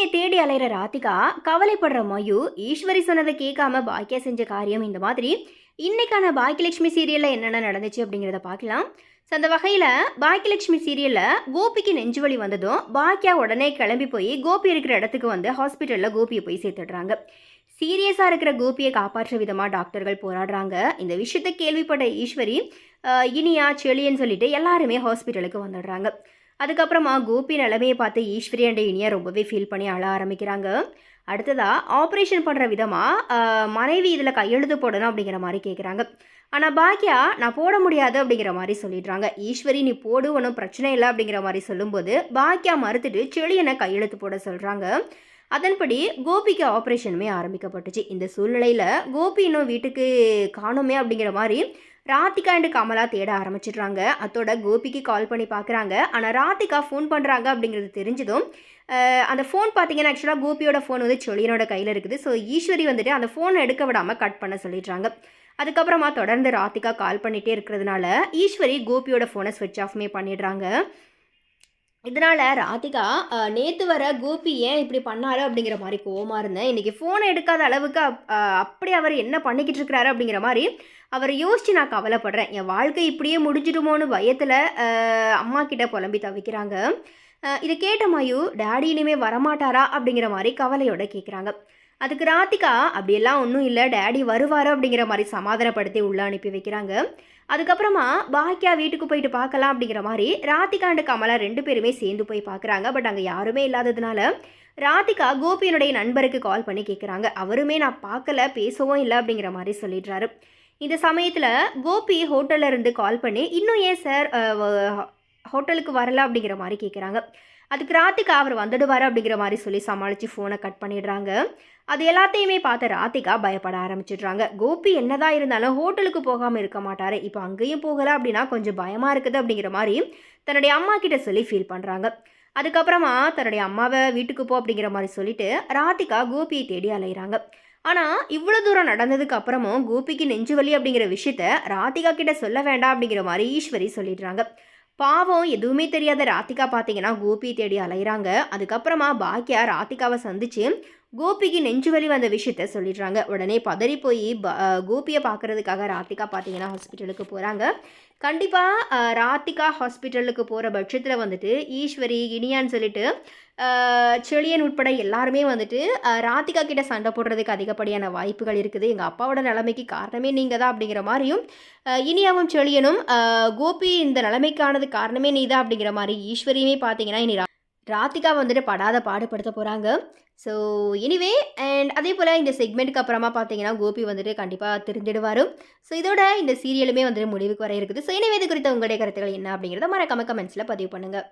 கோபியை தேடி அலைகிற ராதிகா கவலைப்படுற மயூ ஈஸ்வரி சொன்னதை கேட்காம பாக்கியா செஞ்ச காரியம் இந்த மாதிரி. இன்னைக்கான பாக்கியலட்சுமி சீரியலில் என்னென்ன நடந்துச்சு அப்படிங்கிறத பார்க்கலாம். ஸோ அந்த வகையில் பாக்கியலட்சுமி சீரியலில் கோபிக்கு நெஞ்சு வலி வந்ததும் பாக்கியா உடனே கிளம்பி போய் கோபி இருக்கிற இடத்துக்கு வந்து ஹாஸ்பிட்டலில் கோபியை போய் சேர்த்துடுறாங்க. சீரியஸாக இருக்கிற கோபியை காப்பாற்ற விதமாக டாக்டர்கள் போராடுறாங்க. இந்த விஷயத்தை கேள்விப்பட்ட ஈஸ்வரி இனியா செளியன்னு சொல்லிட்டு எல்லாருமே ஹாஸ்பிட்டலுக்கு வந்துடுறாங்க. அதுக்கப்புறமா கோபி நிலைமையை பார்த்து ஈஸ்வரி அண்ட் இனியா ரொம்பவே ஃபீல் பண்ணி அழ ஆரம்பிக்கிறாங்க. அடுத்ததாக ஆப்ரேஷன் பண்ணுற விதமாக மனைவி இதில் கையெழுத்து போடணும் அப்படிங்கிற மாதிரி கேட்குறாங்க ஆனால் பாக்கியா நான் போட முடியாது அப்படிங்கிற மாதிரி சொல்லிடுறாங்க. ஈஸ்வரி நீ போடு ஒன்றும் பிரச்சனை இல்லை அப்படிங்கிற மாதிரி சொல்லும்போது பாக்கியா மறுத்துட்டு செளியனை கையெழுத்து போட சொல்கிறாங்க அதன்படி கோபிக்கு ஆப்ரேஷனுமே ஆரம்பிக்கப்பட்டுச்சு. இந்த சூழ்நிலையில் கோபி இன்னும் வீட்டுக்கு காணுமே அப்படிங்கிற மாதிரி ராதிகா அண்டு கமலா தேட ஆரம்பிச்சிடுறாங்க. அதோட கோபிக்கு கால் பண்ணி பார்க்குறாங்க. ஆனால் ராதிகா ஃபோன் பண்ணுறாங்க அப்படிங்கிறது தெரிஞ்சதும் அந்த ஃபோன் பார்த்தீங்கன்னா ஆக்சுவலாக கோபியோட ஃபோன் வந்து சொலியனோட கையில் இருக்குது. ஸோ ஈஸ்வரி வந்துட்டு அந்த ஃபோனை எடுக்க விடாமல் கட் பண்ண சொல்லிடுறாங்க. அதுக்கப்புறமா தொடர்ந்து ராதிகா கால் பண்ணிகிட்டே இருக்கிறதுனால ஈஸ்வரி கோபியோட ஃபோனை ஸ்விட்ச் ஆஃப்மே பண்ணிடுறாங்க. இதனால் ராதிகா நேற்று வர கோபி ஏன் இப்படி பண்ணாரு அப்படிங்கிற மாதிரி கோவமாக இருந்தேன். இன்றைக்கி ஃபோனை எடுக்காத அளவுக்கு அப்படி அவர் என்ன பண்ணிக்கிட்டு இருக்கிறாரு அப்படிங்கிற மாதிரி அவரை யோசித்து நான் கவலைப்படுறேன். என் வாழ்க்கை இப்படியே முடிஞ்சிடுமோன்னு பயத்தில் அம்மா கிட்ட புலம்பி தவிக்கிறாங்க. இதை கேட்ட மாயு டேடி இனிமேல் வரமாட்டாரா? அப்படிங்கிற மாதிரி கவலையோட கேட்குறாங்க அதுக்கு ராதிகா அப்படியெல்லாம் ஒன்றும் இல்லை டேடி வருவார் அப்படிங்கிற மாதிரி சமாதானப்படுத்தி உள்ளே அனுப்பி வைக்கிறாங்க. அதுக்கப்புறமா பாக்கியா வீட்டுக்கு போயிட்டு பார்க்கலாம் அப்படிங்கிற மாதிரி ராதிகா அண்டு கமலா ரெண்டு பேருமே சேர்ந்து போய் பார்க்குறாங்க. பட் அங்கே யாருமே இல்லாததுனால ராதிகா கோபியினுடைய நண்பருக்கு கால் பண்ணி கேட்குறாங்க அவருமே நான் பார்க்கல பேசவும் இல்லை அப்படிங்கிற மாதிரி சொல்லிடுறாரு. இந்த சமயத்தில் கோபி ஹோட்டல்ல இருந்து கால் பண்ணி இன்னும் ஏன் சார் ஹோட்டலுக்கு வரல அப்படிங்கிற மாதிரி கேட்குறாங்க அதுக்கு ராத்திகா அவர் வந்துடுவார் அப்படிங்கிற மாதிரி சொல்லி சமாளித்து ஃபோனை கட் பண்ணிடுறாங்க. அது எல்லாத்தையுமே பார்த்து ராத்திகா பயப்பட ஆரம்பிச்சிடுறாங்க. கோபி என்னதான் இருந்தாலும் ஹோட்டலுக்கு போகாமல் இருக்க மாட்டார். இப்போ அங்கேயும் போகலை அப்படின்னா கொஞ்சம் பயமாக இருக்குது அப்படிங்கிற மாதிரி தன்னுடைய அம்மா கிட்ட சொல்லி ஃபீல் பண்ணுறாங்க அதுக்கப்புறமா தன்னுடைய அம்மாவை வீட்டுக்கு போ அப்படிங்கிற மாதிரி சொல்லிட்டு ராதிகா கோபியை தேடி அலைகிறாங்க ஆனால் இவ்வளோ தூரம் நடந்ததுக்கு அப்புறமும் கோபிக்கு நெஞ்சு வலி அப்படிங்கிற விஷயத்த ராதிகா கிட்ட சொல்ல வேண்டாம் அப்படிங்கிற மாதிரி ஈஸ்வரி சொல்லிடுறாங்க. பாவம் எதுவுமே தெரியாத ராதிகா பார்த்தீங்கன்னா கோபி தேடி அலைகிறாங்க அதுக்கப்புறமா பாக்கியா ராதிகாவை சந்திச்சு கோபிக்கு நெஞ்சு வலி வந்த விஷயத்த சொல்லிடுறாங்க. உடனே பதறி போய் கோபியை பார்க்கறதுக்காக ராத்திகா பார்த்தீங்கன்னா ஹாஸ்பிட்டலுக்கு போகிறாங்க கண்டிப்பாக ராதிகா ஹாஸ்பிட்டலுக்கு போகிற பட்சத்தில் வந்துட்டு ஈஸ்வரி இனியான்னு சொல்லிட்டு செளியன் செழியன் உட்பட எல்லாருமே வந்துட்டு ராத்திகா ராதிகா கிட்ட சண்டை போடுறதுக்கு அதிகப்படியான வாய்ப்புகள் இருக்குது. எங்கள் அப்பாவோட நிலைமைக்கு காரணமே நீங்கள் தான் அப்படிங்கிற மாதிரியும் இனியாவும் செழியனும் கோபி இந்த நிலைமைக்கானது காரணமே நீ தான் அப்படிங்கிற மாதிரி ஈஸ்வரியுமே பார்த்தீங்கன்னா இனி ரா- ராதிகா வந்துட்டு படாத பாடுபடுத்த போகிறாங்க ஸோ எனிவே அண்ட் அதே போல் இந்த செக்மெண்ட்டுக்கு அப்புறமா பார்த்தீங்கன்னா கோபி வந்துட்டு கண்டிப்பாக திருந்திடுவார் ஸோ இதோட இந்த சீரியலுமே வந்துட்டு முடிவுக்கு வர இருக்குது. ஸோ எனவே இது குறித்த உங்களுடைய கருத்துக்கள் என்ன அப்படிங்கிறத மறக்காம கமெண்ட்ஸில் பதிவு பண்ணுங்கள்